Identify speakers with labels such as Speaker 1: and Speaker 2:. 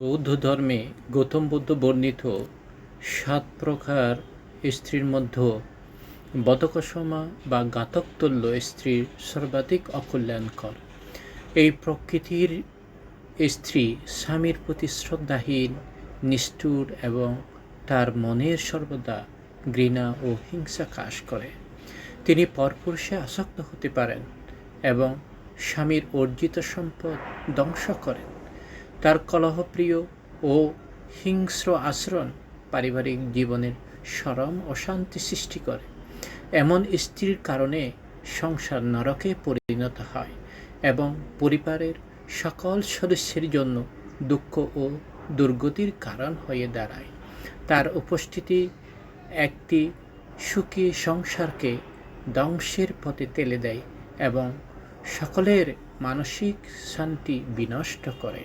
Speaker 1: বৌদ্ধ ধর্মে গৌতম বুদ্ধ বর্ণিত সাত প্রকার স্ত্রীর মধ্যে বদকসমা বা ঘাতকতুল্য স্ত্রীর সর্বাধিক অকল্যাণকর। এই প্রকৃতির স্ত্রী স্বামীর প্রতি শ্রদ্ধাহীন, নিষ্ঠুর এবং তার মনের সর্বদা ঘৃণা ও হিংসা কাশ করে। তিনি পরপুরুষে আসক্ত হতে পারেন এবং স্বামীর অর্জিত সম্পদ ধ্বংস করেন। তার কলহপ্রিয় ও হিংস্র আচরণ পারিবারিক জীবনের চরম অশান্তি সৃষ্টি করে। এমন স্ত্রীর কারণে সংসার নরকে পরিণত হয় এবং পরিবারের সকল সদস্যের জন্য দুঃখ ও দুর্গতির কারণ হয়ে দাঁড়ায়। তার উপস্থিতি একটি সুখী সংসারকে ধ্বংসের পথে তেলে দেয় এবং সকলের মানসিক শান্তি বিনষ্ট করে।